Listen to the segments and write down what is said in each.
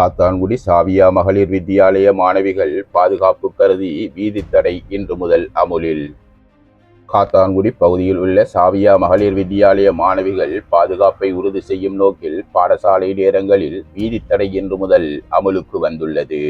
காத்தான்குடி சாவியா மகளிர் வித்தியாலய மாணவிகள் பாதுகாப்பு கருதி வீதித்தடை இன்று முதல் அமுலில். காத்தான்குடி பகுதியில் உள்ள சாவியா மகளிர் வித்தியாலய மாணவிகள் பாதுகாப்பை உறுதி செய்யும் நோக்கில் பாடசாலை நேரங்களில் வீதித்தடை இன்று முதல் அமுலுக்கு வந்துள்ளது.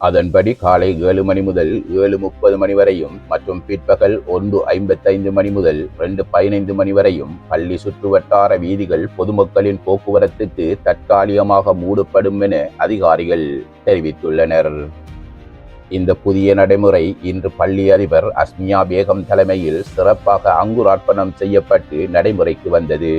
அதன்படி காலை ஏழு மணி முதல் ஏழு முப்பது மணி வரையும் மற்றும் பிற்பகல் ஒன்று ஐம்பத்தைந்து மணி முதல் ரெண்டு பதினைந்து மணி வரையும் பள்ளி சுற்றுவட்டார வீதிகள் பொதுமக்களின் போக்குவரத்துக்கு தற்காலிகமாக மூடப்படும் என அதிகாரிகள் தெரிவித்துள்ளனர். இந்த புதிய நடைமுறை இன்று பள்ளி அதிபர் அஸ்மியா பேகம் தலைமையில் சிறப்பாக அங்குரார்ப்பணம் செய்யப்பட்டு நடைமுறைக்கு வந்தது.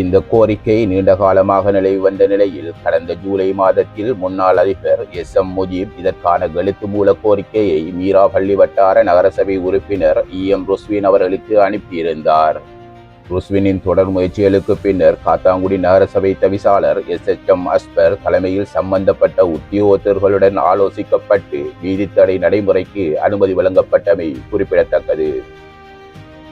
இந்த கோரிக்கை நீண்ட காலமாக நிலவி வந்த நிலையில் கடந்த ஜூலை மாதத்தில் முன்னாள் அதிபர் எஸ் எம் முஜீப் இதற்கான எழுத்து மூல கோரிக்கையை மீரா பள்ளி வட்டார நகரசபை உறுப்பினர் இ எம் ருஸ்வின் அவர்களுக்கு அனுப்பியிருந்தார். ருஸ்வினின் தொடர் முயற்சிகளுக்கு பின்னர் காத்தாங்குடி நகரசபை தவிசாளர் எஸ் எச் எம் அஸ்பர் தலைமையில் சம்பந்தப்பட்ட உத்தியோகத்தர்களுடன் ஆலோசிக்கப்பட்டு வீதித்தடை நடைமுறைக்கு அனுமதி வழங்கப்பட்டமை குறிப்பிடத்தக்கது.